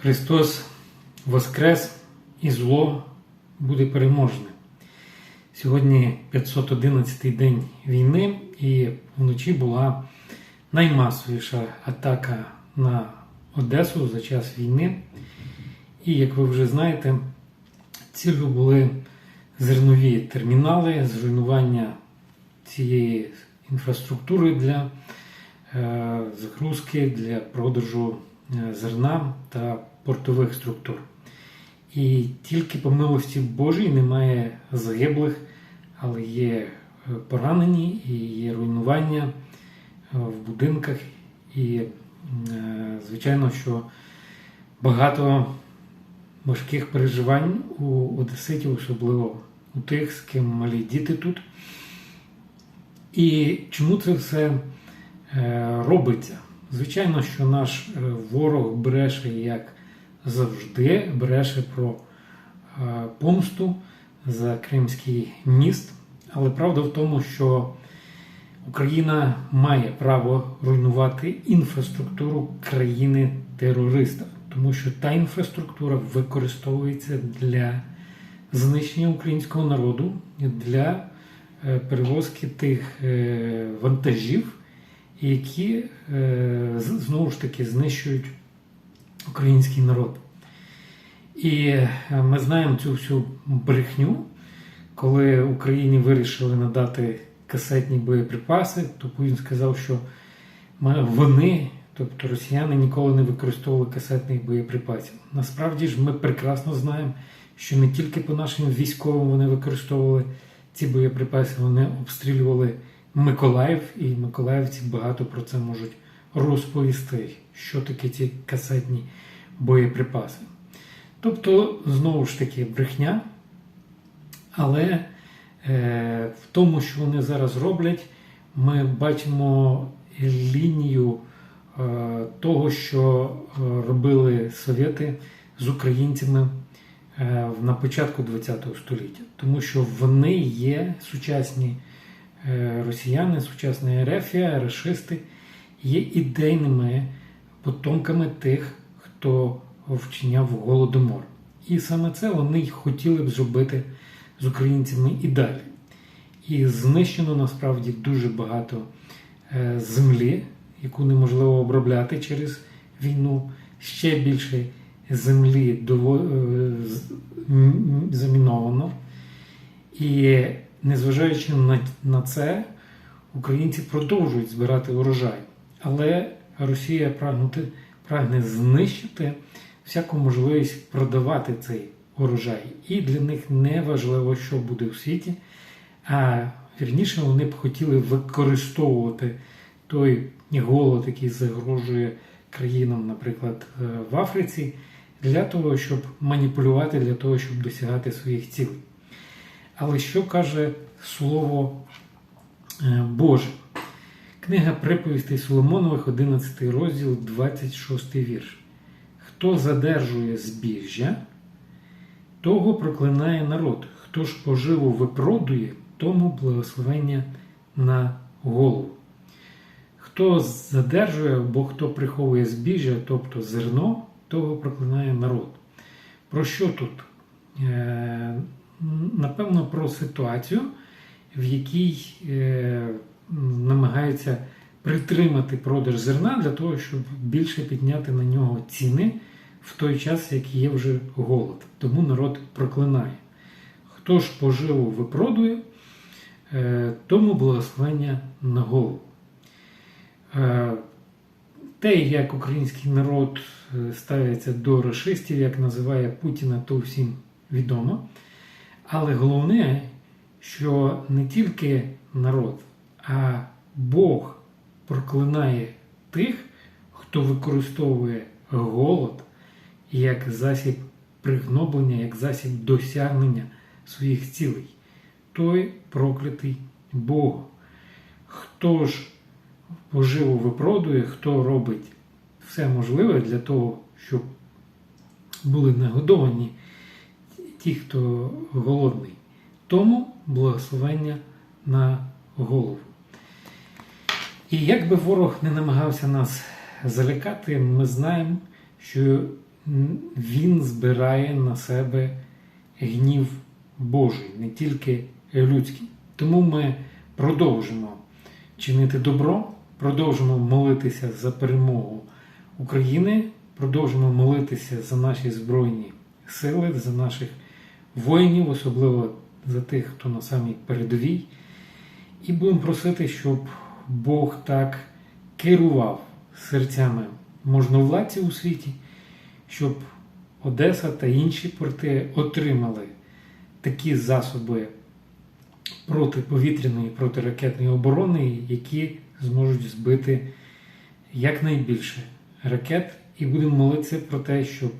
Христос Воскрес і зло буде переможне. Сьогодні 511-й день війни, і вночі була наймасовіша атака на Одесу за час війни. І, як ви вже знаєте, ціллю були зернові термінали, зруйнування цієї інфраструктури для е, загрузки, для продажу зерна та портових структур. І тільки по милості Божій немає загиблих, але є е, поранені і є руйнування е, в будинках. І, е, звичайно, що багато важких переживань у одеситів, особливо у тих, з ким малі діти тут. І чому це все е, робиться? Звичайно, що наш е, ворог бреше як завжди, бреше про е, помсту за Кримський міст. Але правда в тому, що Україна має право руйнувати інфраструктуру країни-терориста, тому що та інфраструктура використовується для знищення українського народу, для е, перевозки тих вантажів, які е, знову ж таки знищують український народ. І е, ми знаємо цю всю брехню, коли Україні вирішили надати касетні боєприпаси, то Путін сказав, що вони, тобто росіяни, ніколи не використовували касетних боєприпасів. Насправді ж ми прекрасно знаємо, що не тільки по нашим військовим вони використовували ці боєприпаси, вони обстрілювали Миколаїв, і миколаївці багато про це можуть розповісти, що таке ці касетні боєприпаси. Тобто, знову ж таки, брехня, але е, в тому, що вони зараз роблять, ми бачимо лінію е, того, що е, робили совєти з українцями е, на початку ХХ століття, тому що вони є сучасні росіяни, сучасна ерефія, рашисти, є ідейними потомками тих, хто вчиняв голодомор. І саме це вони й хотіли б зробити з українцями і далі. І знищено насправді дуже багато е, землі, яку неможливо обробляти через війну. Ще більше землі е, заміновано. І незважаючи на, це, українці продовжують збирати урожай. Але Росія прагнути, прагне знищити всяку можливість продавати цей урожай. І для них не важливо, що буде в світі. А вірніше вони б хотіли використовувати той голод, який загрожує країнам, наприклад, е, в Африці, для того, щоб маніпулювати, для того, щоб досягати своїх цілей. Але що каже Слово е, Боже? Книга приповістей Соломонових, 11 розділ, 26 вірш. Хто задержує збіжжя, того проклинає народ. Хто ж поживу випродує, тому благословення на голову. Хто задержує або хто приховує збіжжя, тобто зерно, того проклинає народ. Про що тут? Напевно, про ситуацію, в якій е, намагаються притримати продаж зерна для того, щоб більше підняти на нього ціни в той час, як є вже голод. Тому народ проклинає. Хто ж поживу випродує, е, тому благословення на голову. Е, Те, як український народ е, ставиться до расистів, як називає Путіна, то всім відомо. Але головне, що не тільки народ, а Бог проклинає тих, хто використовує голод як засіб пригноблення, як засіб досягнення своїх цілей. Той проклятий Бог. Хто ж поживу випродує, хто робить все можливе для того, щоб були нагодовані ті, хто голодний. Тому благословення на голову. І як би ворог не намагався нас залякати, ми знаємо, що він збирає на себе гнів Божий, не тільки людський. Тому ми продовжимо чинити добро, продовжимо молитися за перемогу України, продовжимо молитися за наші збройні сили, за наших воїнів, особливо за тих, хто на самій передовій. І будемо просити, щоб Бог так керував серцями можновладців у світі, щоб Одеса та інші порти отримали такі засоби протиповітряної протиракетної оборони, які зможуть збити якнайбільше ракет. І будемо молитися про те, щоб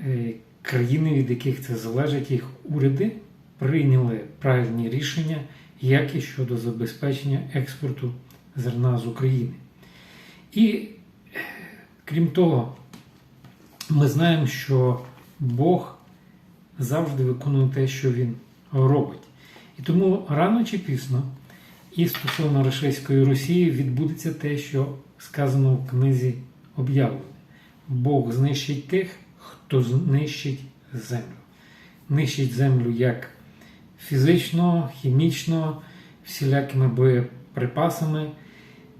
е, країни, від яких це залежить, їх уряди прийняли правильні рішення, як і щодо забезпечення експорту зерна з України. І крім того, ми знаємо, що Бог завжди виконує те, що Він робить. І тому рано чи пізно і стосовно Рашистської Росії відбудеться те, що сказано в книзі об'явлення. Бог знищить тих, хто знищить землю. Нищить землю як фізично, хімічно, всілякими боєприпасами.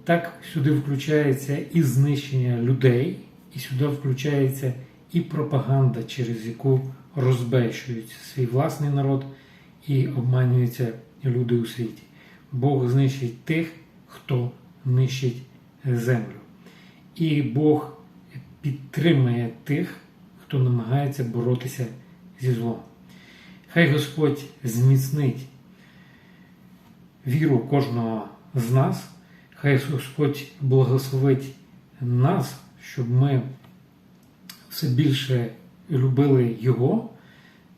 Так сюди включається і знищення людей, і сюди включається і пропаганда, через яку розбещують свій власний народ і обманюються люди у світі. Бог знищить тих, хто нищить землю. І Бог підтримує тих, хто намагається боротися зі злом. Хай Господь зміцнить віру кожного з нас, хай Господь благословить нас, щоб ми все більше любили Його,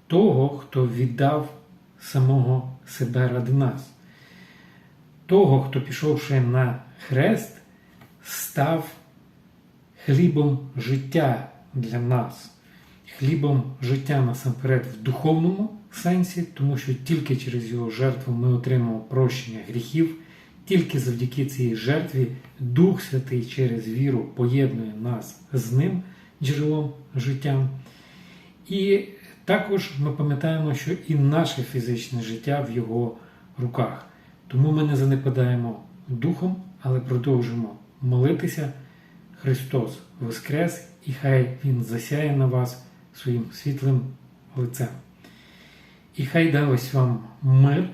того, хто віддав самого себе ради нас. Того, хто, пішовши на хрест, став хлібом життя для нас, хлібом життя насамперед в духовному сенсі, тому що тільки через його жертву ми отримаємо прощення гріхів, тільки завдяки цій жертві Дух Святий через віру поєднує нас з ним, джерелом життя. І також ми пам'ятаємо, що і наше фізичне життя в його руках. Тому ми не занепадаємо духом, але продовжуємо молитися. Христос Воскрес, і хай Він засяє на вас своїм світлим лицем. І хай дасть вам мир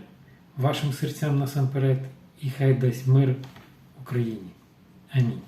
вашим серцям насамперед, і хай дасть мир Україні. Амінь.